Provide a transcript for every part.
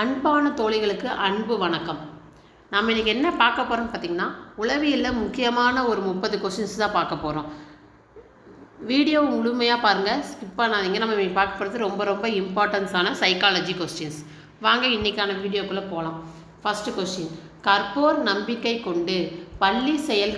அன்பான தோழிகளுக்கு அன்பு வணக்கம். நம்ம இன்றைக்கி என்ன பார்க்க போகிறோம்னு பார்த்திங்கன்னா உளவியலில் முக்கியமான ஒரு முப்பது கொஷின்ஸ் தான் பார்க்க போகிறோம் வீடியோ முழுமையாக பாருங்கள் ஸ்கிப் பண்ணாதீங்க. நம்ம இன்னைக்கு பார்க்க போகிறது ரொம்ப ரொம்ப இம்பார்ட்டன்ஸான சைக்காலஜி கொஸ்டின்ஸ் வாங்க இன்றைக்கான வீடியோக்குள்ளே போகலாம் ஃபஸ்ட்டு கொஸ்டின் கற்போர் நம்பிக்கை கொண்டு பள்ளி செயல்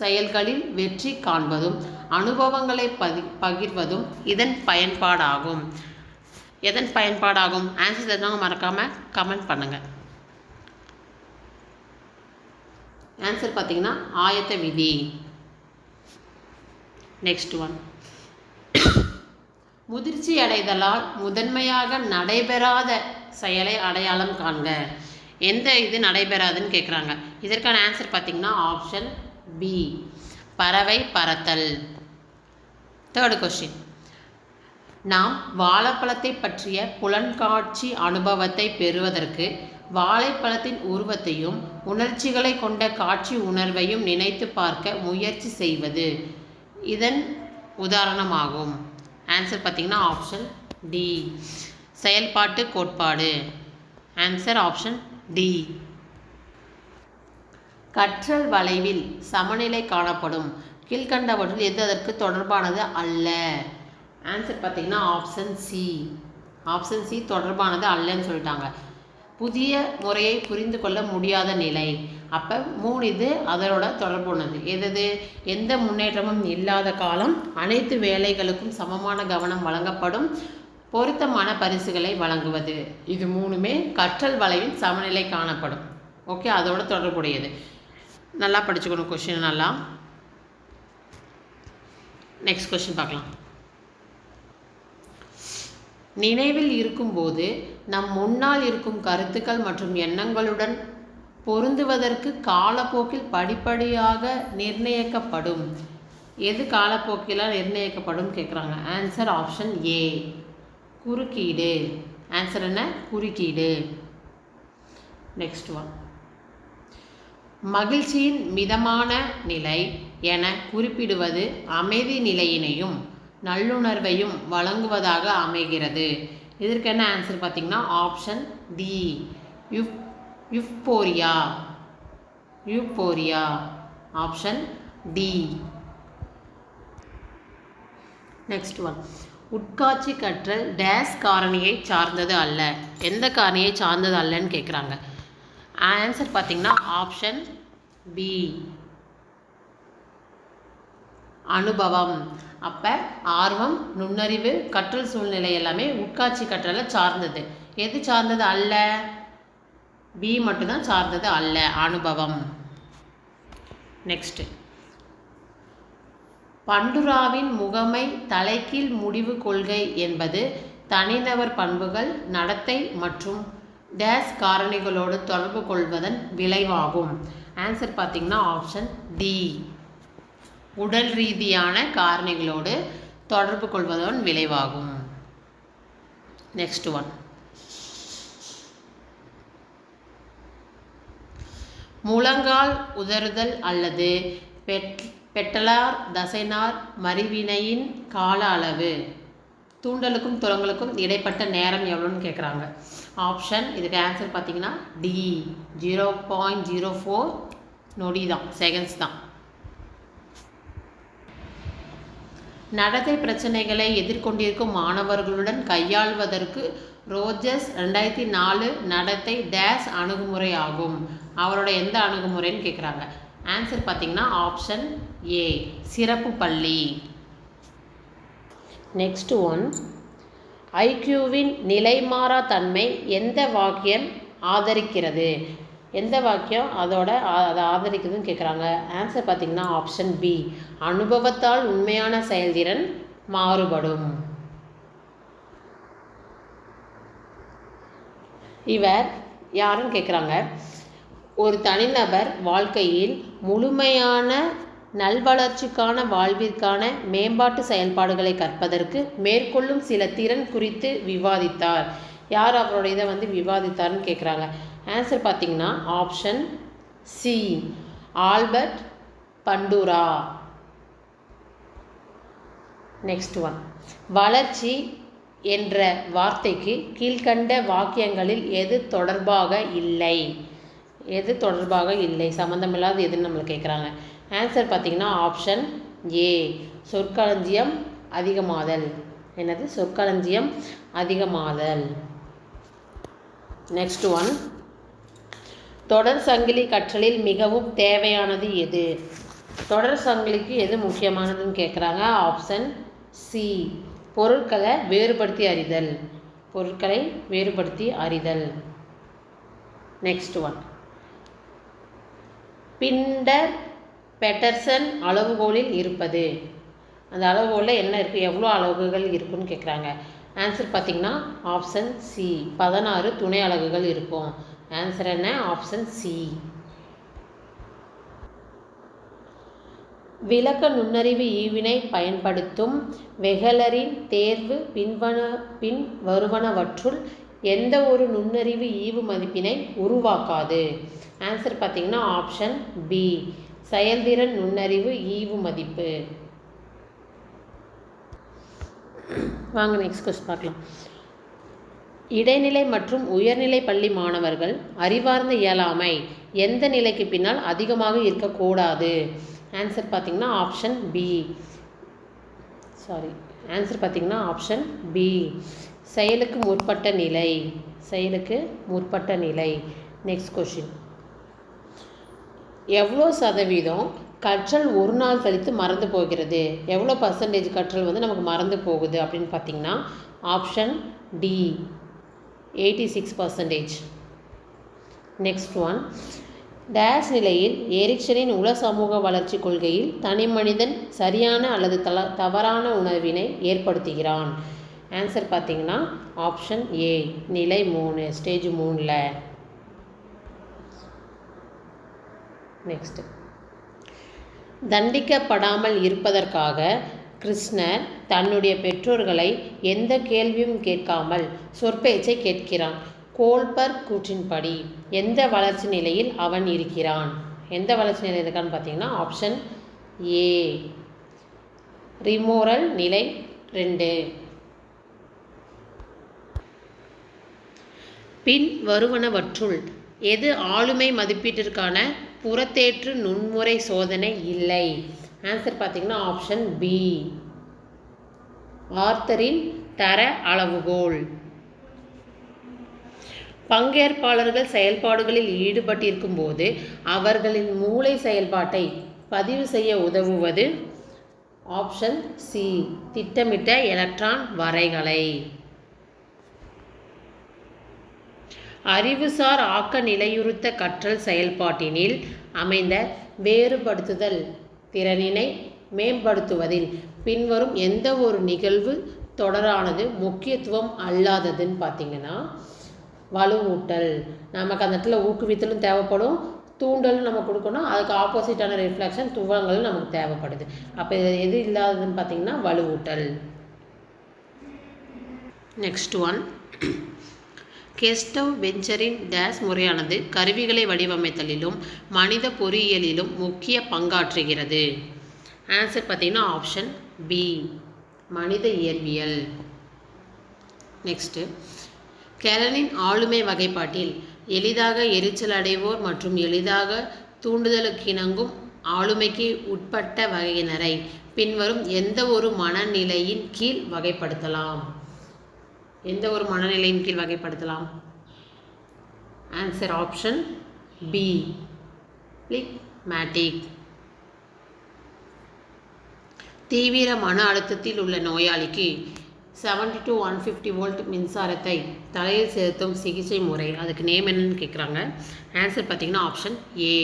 செயல்களில் வெற்றி காண்பதும் அனுபவங்களை பதி பகிர்வதும் இதன் பயன்பாடாகும். எதன் பயன்பாடாகும்? ஆன்சர் தெரிஞ்சவங்க மறக்காமல் கமெண்ட் பண்ணுங்கள் ஆன்சர் பார்த்தீங்கன்னா ஆயத்த விதி. நெக்ஸ்ட் ஒன் முதிர்ச்சி அடைதலால் முதன்மையாக நடைபெறாத செயலை அடையாளம் காண்க. எந்த இது நடைபெறாதுன்னு கேட்குறாங்க இதற்கான ஆன்சர் பார்த்தீங்கன்னா ஆப்ஷன் பி பறவை பறத்தல். தேர்டு கொஸ்டின் நாம் வாழைப்பழத்தை பற்றிய புலன்காட்சி அனுபவத்தை பெறுவதற்கு வாழைப்பழத்தின் உருவத்தையும் உணர்ச்சிகளை கொண்ட காட்சி உணர்வையும் நினைத்து பார்க்க முயற்சி செய்வது இதன் உதாரணமாகும். ஆன்சர் பார்த்திங்கன்னா ஆப்ஷன் டி செயல்பாட்டு கோட்பாடு. ஆன்சர் ஆப்ஷன் டி கற்றல் வளைவில் சமநிலை காணப்படும். கீழ்கண்டவற்றில் எது அதற்கு தொடர்பானது அல்ல? ஆன்சர் பார்த்தீங்கன்னா ஆப்ஷன் சி ஆப்ஷன் சி தொடர்பானது அல்லன்னு சொல்லிட்டாங்க. புதிய முறையை புரிந்து கொள்ள முடியாத நிலை. அப்போ மூணு இது அதனோட தொடர்புனது எது எந்த முன்னேற்றமும் இல்லாத காலம் அனைத்து வேலைகளுக்கும் சமமான கவனம் வழங்கப்படும் பொருத்தமான பரிசுகளை வழங்குவது. இது மூணுமே கற்றல் வளைவின் சமநிலை காணப்படும். ஓகே அதோட தொடர்புடையது. நல்லா படிச்சுக்கணும் கொஷின் நல்லா நெக்ஸ்ட் கொஷின் பார்க்கலாம். நினைவில் இருக்கும்போது நம் முன்னால் இருக்கும் கருத்துக்கள் மற்றும் எண்ணங்களுடன் பொருந்துவதற்கு காலப்போக்கில் படிப்படியாக நிர்ணயிக்கப்படும். எது காலப்போக்கில் நிர்ணயிக்கப்படும் கேட்குறாங்க ஆன்சர் ஆப்ஷன் ஏ குறுக்கீடு. ஆன்சர் என்ன? குறுக்கீடு. நெக்ஸ்ட் ஒன் மகிழ்ச்சியின் மிதமான நிலை என குறிப்பிடுவது அமைதி நிலையினையும் நல்லுணர்வையும் வழங்குவதாக அமைகிறது. இதற்கு என்ன ஆன்சர் பார்த்திங்கன்னா option D யுப் euphoria euphoria option D next one உட்காட்சி கற்றல் டேஸ் காரணியை சார்ந்தது அல்ல. எந்த காரணியை சார்ந்தது அல்லன்னு கேட்குறாங்க ஆன்சர் பார்த்திங்கன்னா ஆப்ஷன் பி அனுபவம். அப்போ ஆர்வம் நுண்ணறிவு கற்றல் சூழ்நிலை எல்லாமே உட்காட்சி கற்றலை சார்ந்தது. எது சார்ந்தது அல்ல? பி மட்டும்தான் சார்ந்தது அல்ல அனுபவம். நெக்ஸ்ட்டு பண்டுராவின் முகமை தலைகீழ் முடிவு கொள்கை என்பது தனிநபர் பண்புகள் நடத்தை மற்றும் டேஸ் காரணிகளோடு தொடர்பு கொள்வதன் விளைவாகும். ஆன்சர் பார்த்திங்கன்னா ஆப்ஷன் டி உடல் ரீதியான காரணிகளோடு தொடர்பு கொள்வதன் விளைவாகும். நெக்ஸ்ட் ஒன் முழங்கால் உதறுதல் அல்லது பெட் பெட்டலார் தசைனார் மறிவினையின் கால அளவு. தூண்டலுக்கும் துறங்களுக்கும் இடைப்பட்ட நேரம் எவ்வளோன்னு கேட்குறாங்க ஆப்ஷன் இதுக்கு ஆன்சர் பார்த்தீங்கன்னா D zero point zero four நொடி தான் செகண்ட்ஸ் தான். நடத்தை பிரச்சனைகளை எதிர்கொண்டிருக்கும் மாணவர்களுடன் கையாள்வதற்கு ரோஜர்ஸ் ரெண்டாயிரத்தி நாலு நடத்தை டேஸ் அணுகுமுறை ஆகும். அவரோட எந்த அணுகுமுறைன்னு கேட்குறாங்க ஆன்சர் பார்த்தீங்கன்னா ஆப்ஷன் ஏ சிறப்பு பள்ளி. நெக்ஸ்ட் ஒன் ஐக்யூவின் நிலைமாறா தன்மை எந்த வாக்கியம் ஆதரிக்கிறது? எந்த வாக்கியம் அதோட அதை ஆதரிக்குதுன்னு கேட்குறாங்க ஆன்சர் பார்த்திங்கன்னா ஆப்ஷன் பி அனுபவத்தால் உண்மையான செயல்திறன் மாறுபடும். இவர் யாருன்னு கேட்குறாங்க ஒரு தனிநபர் வாழ்க்கையில் முழுமையான நல்வளர்ச்சிக்கான வாழ்விற்கான மேம்பாட்டு செயல்பாடுகளை கற்பதற்கு மேற்கொள்ளும் சில திறன் குறித்து விவாதித்தார். யார் அவரோட இதை வந்து விவாதித்தார்னு கேட்குறாங்க ஆன்சர் பார்த்தீங்கன்னா option C Albert Bandura. Next one வளர்ச்சி என்ற வார்த்தைக்கு கீழ்கண்ட வாக்கியங்களில் எது தொடர்பாக இல்லை? எது தொடர்பாக இல்லை? சம்மந்தமில்லாத எதுன்னு நம்மளை கேட்குறாங்க ஆன்சர் பார்த்திங்கன்னா ஆப்ஷன் ஏ சொற்களஞ்சியம் அதிகமாதல். என்னது? சொற்களஞ்சியம் அதிகமாதல். நெக்ஸ்ட் ஒன் தொடர் சங்கிலி கற்றலில் மிகவும் தேவையானது எது? தொடர் சங்கிலிக்கு எது முக்கியமானதுன்னு கேட்குறாங்க ஆப்ஷன் சி. பொருட்களை வேறுபடுத்தி அறிதல். பொருட்களை வேறுபடுத்தி அறிதல். நெக்ஸ்ட் ஒன் பிண்டர் பெட்டர்சன் அளவுகோலில் இருப்பது. அந்த அளவுகோலில் என்ன இருக்குது எவ்வளோ அலகுகள் இருக்குன்னு கேட்குறாங்க ஆன்சர் பார்த்திங்கன்னா ஆப்ஷன் சி. பதினாறு துணை அலகுகள் இருக்கும். ஆன்சர் என்ன? ஆப்ஷன் சி விளக்க நுண்ணறிவு ஈவினை பயன்படுத்தும் வெகலரின் தேர்வு பின்வன பின் வருவனவற்றுள் எந்த ஒரு நுண்ணறிவு ஈவு மதிப்பினை உருவாக்காது. ஆன்சர் பார்த்திங்கன்னா ஆப்ஷன் பி செயல்திறன் நுண்ணறிவு ஈவு மதிப்பு. வாங்க நெக்ஸ்ட் கொஸ்டின் பார்க்கலாம். இடைநிலை மற்றும் உயர்நிலை பள்ளி மாணவர்கள் அறிவார்ந்த இயலாமை எந்த நிலைக்கு பின்னால் அதிகமாக இருக்கக்கூடாது? ஆன்சர் பார்த்திங்கன்னா ஆப்ஷன் பி சாரி ஆன்சர் பார்த்திங்கன்னா ஆப்ஷன் பி செயலுக்கு முற்பட்ட நிலை. செயலுக்கு முற்பட்ட நிலை. நெக்ஸ்ட் கொஷின் எவ்வளோ சதவீதம் கற்றல் ஒரு நாள் கழித்து மறந்து போகிறது? எவ்வளோ பர்சன்டேஜ் கற்றல் வந்து நமக்கு மறந்து போகுது அப்படின்னு பார்த்தீங்கன்னா option D eighty six percentage next one dash நிலையில் எரிக்சனின் உல சமூக வளர்ச்சி கொள்கையில் தனி மனிதன் சரியான அல்லது தல தவறான உணர்வினை ஏற்படுத்துகிறான். ஆன்சர் பார்த்தீங்கன்னா ஆப்ஷன் ஏ நிலை மூணு ஸ்டேஜ் மூணில். நெக்ஸ்ட்டு தண்டிக்கப்படாமல் இருப்பதற்காக கிருஷ்ணர் தன்னுடைய பெற்றோர்களை எந்த கேள்வியும் கேட்காமல் சொற்பேச்சை கேட்கிறான். கோல்பர் கூற்றின்படி எந்த வளர்ச்சி நிலையில் அவன் இருக்கிறான்? எந்த வளர்ச்சி நிலையில் இருக்கான்னு பார்த்தீங்கன்னா ஆப்ஷன் ஏ ரிமோரல் நிலை ரெண்டு. பின் வருவனவற்றுள் எது ஆளுமை மதிப்பீட்டிற்கான புறத்தேற்று நுண்முறை சோதனை இல்லை? ஆன்சர் பார்த்தீங்கன்னா ஆப்ஷன் பி ஆர்த்தரின் தர அளவுகோல். பங்கேற்பாளர்கள் செயல்பாடுகளில் ஈடுபட்டிருக்கும் போது அவர்களின் மூளை செயல்பாட்டை பதிவு செய்ய உதவுவது ஆப்ஷன் சி திட்டமிட்ட எலக்ட்ரான் வரைகலை. அறிவுசார் ஆக்க நிலையுறுத்த கற்றல் செயல்பாட்டினில் அமைந்த வேறுபடுத்துதல் திறனினை மேம்படுத்துவதில் பின்வரும் எந்த ஒரு நிகழ்வு தொடரானது முக்கியத்துவம் அல்லாததுன்னு பார்த்தீங்கன்னா வலுவூட்டல். நமக்கு அந்த இடத்துல ஊக்குவித்தலும் தேவைப்படும். தூண்டலும் நம்ம கொடுக்கணும். அதுக்கு ஆப்போசிட்டான ரிஃப்ளெக்ஷன் துவங்களும் நமக்கு தேவைப்படுது. அப்போ இது எது இல்லாததுன்னு பார்த்தீங்கன்னா வலுவூட்டல். நெக்ஸ்ட் ஒன் கெஸ்டவ் வெஞ்சரின் டேஸ் முறையானது கருவிகளை வடிவமைத்தலிலும் மனித பொறியியலிலும் முக்கிய பங்காற்றுகிறது. ஆன்சர் பார்த்தீங்கன்னா ஆப்ஷன் பி மனித இயற்பியல். நெக்ஸ்ட்டு. கெலனின் ஆளுமை வகைப்பாட்டில் எளிதாக எரிச்சல் அடைவோர் மற்றும் எளிதாக தூண்டுதலுக்கிணங்கும் ஆளுமைக்கு உட்பட்ட வகையினரை பின்வரும் எந்த ஒரு மனநிலையின் கீழ் வகைப்படுத்தலாம்? எந்த ஒரு மனநிலையின் கீழ் வகைப்படுத்தலாம்? ஆன்சர் ஆப்ஷன் பி பிளிக்மேட்டிக் தீவிர மன அழுத்தத்தில் உள்ள நோயாளிக்கு seventy to one fifty volt மின்சாரத்தை தலையில் செலுத்தும் சிகிச்சை முறை. அதுக்கு நேம் என்னன்னு கேட்குறாங்க ஆன்சர் பார்த்தீங்கன்னா ஆப்ஷன் ஏ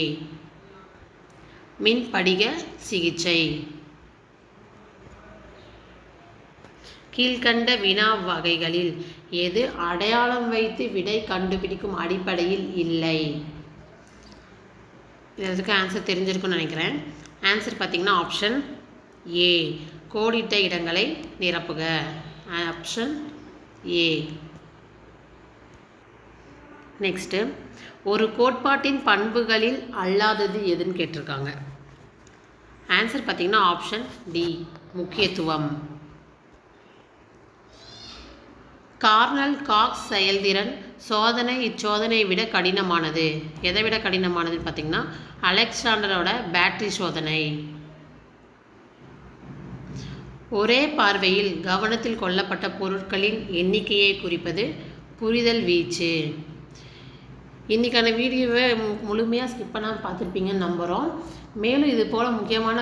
மின் படிக சிகிச்சை. கீழ்கண்ட வினா வகைகளில் எது அடையாளம் வைத்து விடை கண்டுபிடிக்கும் அடிப்படையில் இல்லை? இதுக்கு ஆன்சர் தெரிஞ்சிருக்கும்னு நினைக்கிறேன். ஆன்சர் பார்த்தீங்கன்னா ஆப்ஷன் ஏ. கோடிட்ட இடங்களை நிரப்புக. ஆப்ஷன் ஏ நெக்ஸ்ட்டு ஒரு கோட்பாட்டின் பண்புகளில் அல்லாதது எதுன்னு கேட்டிருக்காங்க. ஆன்சர் பார்த்தீங்கன்னா ஆப்ஷன் டி முக்கியத்துவம். கார்னல் காக்ஸ் செயல்திறன் சோதனை இச்சோதனையை விட கடினமானது. எதை விட கடினமானதுன்னு பார்த்தீங்கன்னா அலெக்சாண்டரோட பேட்டரி சோதனை. ஒரே பார்வையில் கவனத்தில் கொள்ளப்பட்ட பொருட்களின் எண்ணிக்கையை குறிப்பது புரிதல் வீச்சு. இன்றைக்கான வீடியோவை முழுமையாக ஸ்கிப் பண்ணாமல் பார்த்துருப்பீங்கன்னு நம்புகிறோம் மேலும் இது போல் முக்கியமான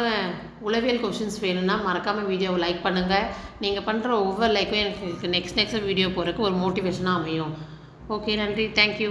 உளவியல் கொஷின்ஸ் வேணும்னா மறக்காமல் வீடியோவை லைக் பண்ணுங்கள் நீங்கள் பண்ணுற ஒவ்வொரு லைக்கும் எனக்கு நெக்ஸ்ட் நெக்ஸ்ட் வீடியோ போகிறதுக்கு ஒரு மோட்டிவேஷனாக அமையும். ஓகே நன்றி. தேங்க்யூ